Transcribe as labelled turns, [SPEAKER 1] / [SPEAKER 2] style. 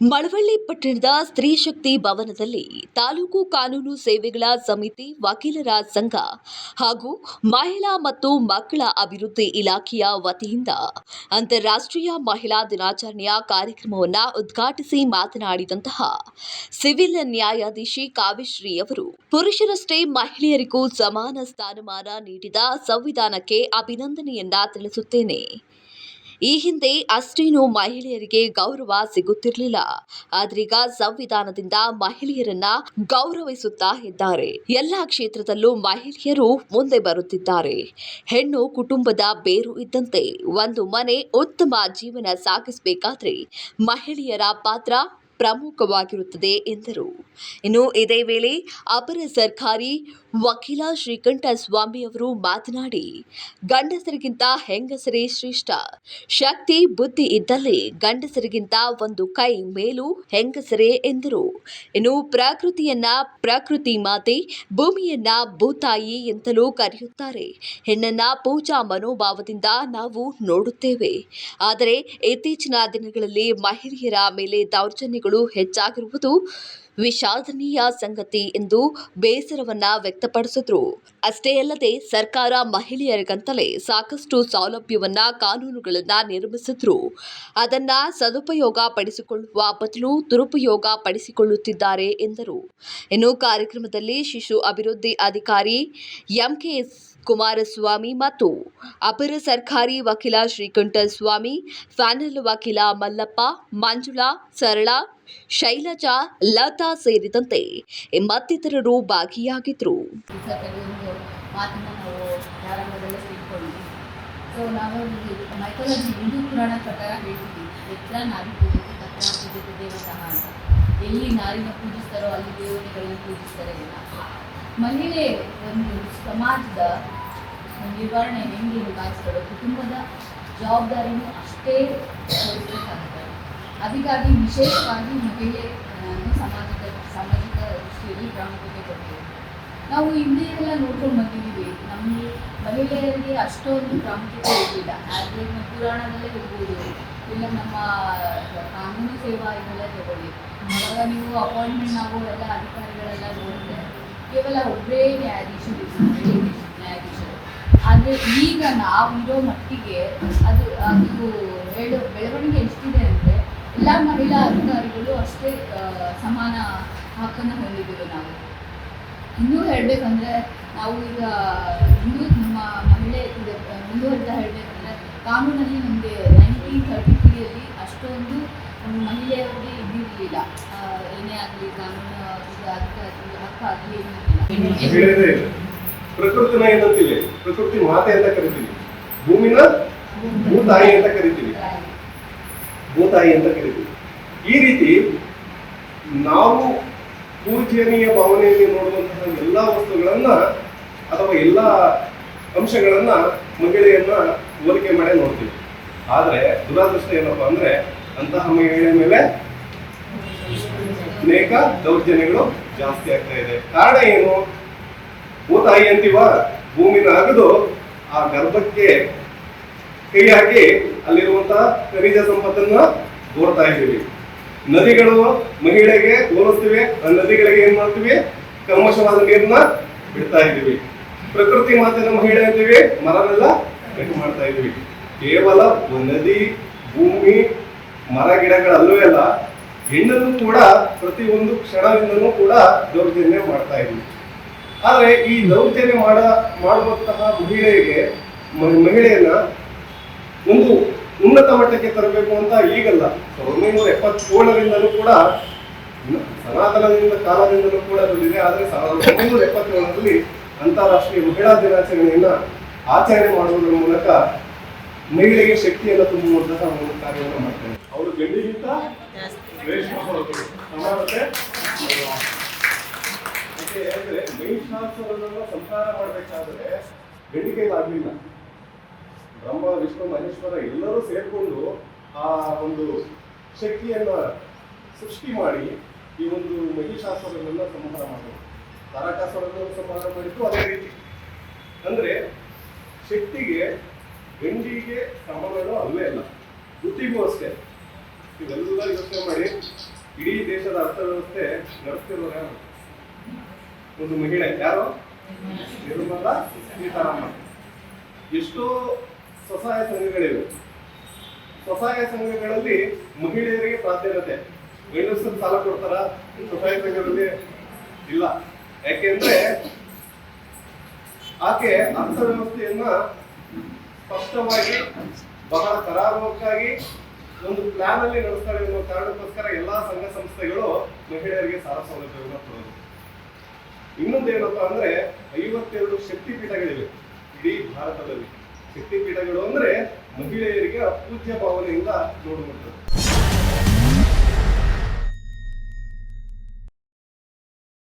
[SPEAKER 1] ಮಳವಳ್ಳಿ ಪಟ್ಟಣದ ಸ್ತ್ರೀ ಶಕ್ತಿ ಭವನದಲ್ಲಿ ತಾಲೂಕು ಕಾನೂನು ಸೇವೆಗಳ ಸಮಿತಿ ವಕೀಲರ ಸಂಘ ಹಾಗೂ ಮಹಿಳಾ ಮತ್ತು ಮಕ್ಕಳ ಅಭಿವೃದ್ಧಿ ಇಲಾಖೆಯ ವತಿಯಿಂದ ಅಂತಾರಾಷ್ಟ್ರೀಯ ಮಹಿಳಾ ದಿನಾಚರಣೆಯ ಕಾರ್ಯಕ್ರಮವನ್ನು ಉದ್ಘಾಟಿಸಿ ಮಾತನಾಡಿದಂತಹ ಸಿವಿಲ್ ನ್ಯಾಯಾಧೀಶಿ ಕಾವ್ಯಶ್ರೀ ಅವರು, ಪುರುಷರಷ್ಟೇ ಮಹಿಳೆಯರಿಗೂ ಸಮಾನ ಸ್ಥಾನಮಾನ ನೀಡಿದ ಸಂವಿಧಾನಕ್ಕೆ ಅಭಿನಂದನೆಯನ್ನ ತಿಳಿಸುತ್ತೇನೆ. ಈ ಹಿಂದೆ ಅಷ್ಟೇನು ಮಹಿಳೆಯರಿಗೆ ಗೌರವ ಸಿಗುತ್ತಿರಲಿಲ್ಲ. ಆದ್ರೀಗ ಸಂವಿಧಾನದಿಂದ ಮಹಿಳೆಯರನ್ನ ಗೌರವಿಸುತ್ತಾ ಇದ್ದಾರೆ. ಎಲ್ಲಾ ಕ್ಷೇತ್ರದಲ್ಲೂ ಮಹಿಳೆಯರು ಮುಂದೆ ಬರುತ್ತಿದ್ದಾರೆ. ಹೆಣ್ಣು ಕುಟುಂಬದ ಬೇರು ಇದ್ದಂತೆ ಒಂದು ಮನೆ ಉತ್ತಮ ಜೀವನ ಸಾಗಿಸಬೇಕಾದ್ರೆ ಮಹಿಳೆಯರ ಪಾತ್ರ ಪ್ರಮುಖವಾಗಿರುತ್ತದೆ ಎಂದರು. ಇನ್ನು ಇದೇ ವೇಳೆ ಅಪರ ಸರ್ಕಾರಿ ವಕೀಲ ಶ್ರೀಕಂಠ ಸ್ವಾಮಿ ಅವರು ಮಾತನಾಡಿ, ಗಂಡಸರಿಗಿಂತ ಹೆಂಗಸರೇ ಶ್ರೇಷ್ಠ. ಶಕ್ತಿ, ಬುದ್ಧಿ ಇದ್ದಲ್ಲಿ ಗಂಡಸರಿಗಿಂತ ಒಂದು ಕೈ ಮೇಲು ಹೆಂಗಸರೇ ಎಂದರು. ಇನ್ನು ಪ್ರಕೃತಿಯನ್ನ ಪ್ರಕೃತಿ ಮಾತೆ, ಭೂಮಿಯನ್ನ ಭೂತಾಯಿ ಎಂತಲೂ ಕರೆಯುತ್ತಾರೆ. ಹೆಣ್ಣನ್ನ ಪೂಜಾ ಮನೋಭಾವದಿಂದ ನಾವು ನೋಡುತ್ತೇವೆ. ಆದರೆ ಇತ್ತೀಚಿನ ದಿನಗಳಲ್ಲಿ ಮಹಿಳೆಯರ ಮೇಲೆ ದೌರ್ಜನ್ಯಗಳು ಹೆಚ್ಚಾಗಿರುವುದು ವಿಷಾದನೀಯ ಸಂಗತಿ ಎಂದು ಬೇಸರವನ್ನ ವ್ಯಕ್ತಪಡಿಸಿದ್ರು. ಅಷ್ಟೇ ಅಲ್ಲದೆ ಸರ್ಕಾರ ಮಹಿಳೆಯರಿಗಂತಲೇ ಸಾಕಷ್ಟು ಸೌಲಭ್ಯವನ್ನ ಕಾನೂನುಗಳನ್ನ ನಿರ್ಮಿಸಿದ್ರು. ಅದನ್ನ ಸದುಪಯೋಗ ಪಡಿಸಿಕೊಳ್ಳುವ ಬದಲು ದುರುಪಯೋಗ ಪಡಿಸಿಕೊಳ್ಳುತ್ತಿದ್ದಾರೆ ಎಂದರು. ಇನ್ನು ಕಾರ್ಯಕ್ರಮದಲ್ಲಿ ಶಿಶು ಅಭಿವೃದ್ಧಿ ಅಧಿಕಾರಿ ಎಂಕೆಎಸ್ ಕುಮಾರಸ್ವಾಮಿ ಮತ್ತು ಅಪರ ಸರ್ಕಾರಿ ವಕೀಲ ಶ್ರೀಕಂಠಸ್ವಾಮಿ ಫ್ಯಾನಲ್ ವಕೀಲ ಮಲ್ಲಪ್ಪ, ಮಂಜುಳಾ, ಸರಳ, ಶೈಲಜಾ, ಲತಾ ಸೇರಿದಂತೆ ಮತ್ತಿತರರು ಭಾಗಿಯಾಗಿದ್ದರು.
[SPEAKER 2] ಎಲ್ಲಿ ನಾರಿನ ಪೂಜಿಸ್ತಾರೋ ಅಲ್ಲಿ ದೇವತೆಗಳನ್ನು ಪೂಜಿಸ್ತಾರೆ ಮಹಿಳೆ ಒಂದು ಸಮಾಜದ ನಿರ್ವಹಣೆ ಹೆಂಗೆ ನಿಭಾಯಿಸ್ತಾರೋ ಕುಟುಂಬದ ಜವಾಬ್ದಾರಿನೂ ಅಷ್ಟೇ ವಹಿಸ್ಬೇಕಾಗುತ್ತೆ ಅದಕ್ಕಾಗಿ ವಿಶೇಷವಾಗಿ ಮಹಿಳೆ ಸಮಾಜದ, ಸಾಮಾಜಿಕ ದೃಷ್ಟಿಯಲ್ಲಿ ಪ್ರಾಮುಖ್ಯತೆ ಕೊಡ್ತೀವಿ. ನಾವು ಹಿಂದೆ ಎಲ್ಲ ನೋಡ್ಕೊಂಡು ಬಂದಿದ್ದೀವಿ. ನಮಗೆ ಮಹಿಳೆಯರಿಗೆ ಅಷ್ಟೊಂದು ಪ್ರಾಮುಖ್ಯತೆ ಇರಲಿಲ್ಲ. ಆದರೆ ನಮ್ಮ ಪುರಾಣದಲ್ಲೇ ಇರ್ಬೋದು. ಇಲ್ಲ, ನಮ್ಮ ಕಾನೂನು ಸೇವಾ ಇದೆಲ್ಲ ತಗೊಳ್ಳಿ. ಆವಾಗ ನೀವು ಅಪಾಯಿಂಟ್ಮೆಂಟ್ ಆಗೋರೆಲ್ಲ ಅಧಿಕಾರಿಗಳೆಲ್ಲ ನೋಡಿದ್ರೆ ಕೇವಲ ಒಬ್ಬರೇ ನ್ಯಾಯಾಧೀಶರು ನ್ಯಾಯಾಧೀಶರು. ಆದರೆ ಈಗ ಇರೋ ಮಟ್ಟಿಗೆ ಅದು ಅದು ಹೇಳೋ ಬೆಳವಣಿಗೆ ಎಷ್ಟಿದೆ ಅಂದರೆ ಎಲ್ಲ ಮಹಿಳಾ ಅಧಿಕಾರಿಗಳು ಅಷ್ಟೇ ಸಮಾನ ಹಕ್ಕನ್ನು ಹೊಂದಿದ್ದೀವಿ ನಾವು. ಇನ್ನೂ ಹೇಳಬೇಕಂದ್ರೆ ನಾವು ಈಗ ಇನ್ನೂ ನಮ್ಮ ಮಹಿಳೆ ಇದು ಮುಂದುವರೆದ ಹೇಳಬೇಕಂದ್ರೆ ಕಾನೂನಲ್ಲಿ ನಮಗೆ ನೈನ್ಟೀನ್ ಥರ್ಟಿ ತ್ರೀಯಲ್ಲಿ ಅಷ್ಟೊಂದು ಮಹಿಳೆಯರಿಗೆ ಇದಿರಲಿಲ್ಲ. ಏನೇ ಆಗಲಿ ಕಾನೂನು ಏನಿರಲಿಲ್ಲ.
[SPEAKER 3] ಪ್ರಕೃತಿನ ಏನಂತೀವಿ ಪ್ರಕೃತಿ ಮಾತೆ ಅಂತ ಕರಿತೀವಿ. ಭೂಮಿನ ಭೂತಾಯಿ ಅಂತ ಕರಿತೀವಿ. ಭೂತಾಯಿ ಅಂತ ಕರಿತೀವಿ. ಈ ರೀತಿ ನಾವು ಪೂಜನೀಯ ಭಾವನೆಯಲ್ಲಿ ನೋಡುವಂತಹ ಎಲ್ಲ ವಸ್ತುಗಳನ್ನ ಅಥವಾ ಎಲ್ಲ ಅಂಶಗಳನ್ನ ಮಹಿಳೆಯನ್ನ ಹೋಲಿಕೆ ಮಾಡೇ ನೋಡ್ತೀವಿ. ಆದ್ರೆ ದುರಾದೃಷ್ಟ ಏನಪ್ಪಾ ಅಂದ್ರೆ ಅಂತಹ ಮಹಿಳೆಯ ಮೇಲೆ ಅನೇಕ ದೌರ್ಜನ್ಯಗಳು ಜಾಸ್ತಿ ಆಗ್ತಾ ಇದೆ. ಕಾರಣ ಏನು? ಭೂತಾಯಿ ಅಂತೀವ? ಭೂಮಿನ ಅಗದು ಆ ಗರ್ಭಕ್ಕೆ ಕೈ ಹಾಕಿ ಅಲ್ಲಿರುವಂತಹ ಖನಿಜ ಸಂಪತ್ತನ್ನ ಕೋರ್ತಾ ಇದ್ದೀವಿ. ನದಿಗಳು ಮಹಿಳೆಗೆ ಹೋಲಿಸ್ತೀವಿ ಆ ನದಿಗಳಿಗೆ ಏನ್ ಮಾಡ್ತೀವಿ? ಕಲ್ಮಶವಾದ ನೀರನ್ನ ಬಿಡ್ತಾ ಇದ್ದೀವಿ. ಪ್ರಕೃತಿ ಮಾತಿನ ಮಹಿಳೆ ಅಂತೀವಿ, ಮರನೆಲ್ಲ ಕಟ್ ಮಾಡ್ತಾ ಇದ್ದೀವಿ. ಕೇವಲ ನದಿ ಭೂಮಿ ಮರ ಗಿಡಗಳಲ್ಲೂ ಅಲ್ಲ ಹೆಣ್ಣನ್ನು ಕೂಡ ಪ್ರತಿ ಒಂದು ಕ್ಷಣದಿಂದನೂ ಕೂಡ ದೌರ್ಜನ್ಯ ಮಾಡ್ತಾ ಇದ್ವಿ. ಆದ್ರೆ ಈ ದೌರ್ಜನ್ಯ ಮಾಡ, ಮಾಡುವಂತಹ ಮಹಿಳೆಗೆ ಮಹಿಳೆಯನ್ನ ಒಂದು ಉನ್ನತ ಮಟ್ಟಕ್ಕೆ ತರಬೇಕು ಅಂತ ಈಗಲ್ಲ. ಸಾವಿರದ ಒಂಬೈನೂರ ಎಪ್ಪತ್ತೇಳರಿಂದಲೂ ಕೂಡ ಸನಾತನದಿಂದ, ಕಾಲದಿಂದಲೂ ಕೂಡ ಬಂದಿದೆ. ಆದರೆ ಸಾವಿರದ ಒಂಬೈನೂರ ಎಪ್ಪತ್ತೇಳರಲ್ಲಿ ಅಂತಾರಾಷ್ಟ್ರೀಯ ಮಹಿಳಾ ದಿನಾಚರಣೆಯನ್ನ ಆಚರಣೆ ಮಾಡುವುದರ ಮೂಲಕ ಮಹಿಳೆಗೆ ಶಕ್ತಿಯನ್ನು ತುಂಬುವಂತಹ ಒಂದು ಕಾರ್ಯವನ್ನು ಮಾಡ್ತಾರೆ ಅವರು ಗಂಡಿಗಿಂತ ಸಂಸಾರ ಹೊರತು ಸಮಾನತೆ ಮಹಿಷಾಸುರನನ್ನು ಸಂಹಾರ ಮಾಡಬೇಕಾದ್ರೆ ಗಂಡಿ ಆಗಲಿಲ್ಲ. ಬ್ರಹ್ಮ ವಿಷ್ಣು ಮಹೇಶ್ವರ ಎಲ್ಲರೂ ಸೇರಿಕೊಂಡು ಆ ಒಂದು ಶಕ್ತಿಯನ್ನ ಸೃಷ್ಟಿ ಮಾಡಿ ಈ ಒಂದು ಮಹಿಷಾಸುರನನ್ನ ಸಂಹಾರ ಮಾಡಿದ್ರು. ತಾರಕಾಸುರನನ್ನು ಸಂಹಾರ ಮಾಡಿದ್ದು ಅದೇ ರೀತಿ. ಅಂದ್ರೆ ಶಕ್ತಿಗೆ ಗಂಡಿಗೆ ಸಮಗಳು ಅಲ್ಲೇ ಅಲ್ಲ ಬುದ್ಧಿಗೂ ಅಷ್ಟೇ. ಇವೆಲ್ಲ ಯೋಚನೆ ಮಾಡಿ, ಇಡೀ ದೇಶದ ಅರ್ಥವ್ಯವಸ್ಥೆ ನಡೆಸ್ತಿರೋರು ಒಂದು ಮಹಿಳೆ, ಯಾರು? ನಿರ್ಮಲಾ ಸೀತಾರಾಮನ್. ಎಷ್ಟೋ ಸ್ವಸಹಾಯ ಸಂಘಗಳಿವೆ. ಸ್ವಸಹಾಯ ಸಂಘಗಳಲ್ಲಿ ಮಹಿಳೆಯರಿಗೆ ಪ್ರಾಧಾನ್ಯತೆ. ಗಂಡಸರು ಸಾಲ ಕೊಡ್ತಾರ? ಸ್ವಸಹಾಯ ಸಂಘದಲ್ಲಿ ಇಲ್ಲ. ಯಾಕೆಂದ್ರೆ ಆಕೆ ಅರ್ಥವ್ಯವಸ್ಥೆಯನ್ನ ಸ್ಪಷ್ಟವಾಗಿ, ಬಹಳ ಕರಾರುವಕ್ಕಾಗಿ ಒಂದು ಪ್ಲಾನ್ ಅಲ್ಲಿ ನಡೆಸ್ತಾರೆ ಅನ್ನೋ ಕಾರಣಕ್ಕೋಸ್ಕರ ಎಲ್ಲಾ ಸಂಘ ಸಂಸ್ಥೆಗಳು ಮಹಿಳೆಯರಿಗೆ ಸಾಲ ಸೌಲಭ್ಯವನ್ನು ಕೊಡೋದು. ಇನ್ನೊಂದೇನಪ್ಪ ಅಂದ್ರೆ ಐವತ್ತೆರಡು ಶಕ್ತಿ ಪೀಠಗಳಿವೆ ಇಡೀ ಭಾರತದಲ್ಲಿ. ಶಕ್ತಿ ಪೀಠಗಳು ಅಂದ್ರೆ ಮಹಿಳೆಯರಿಗೆ ಪೂಜ್ಯ ಭಾವನೆಯಿಂದ ನೋಡುವಂಥದ್ದು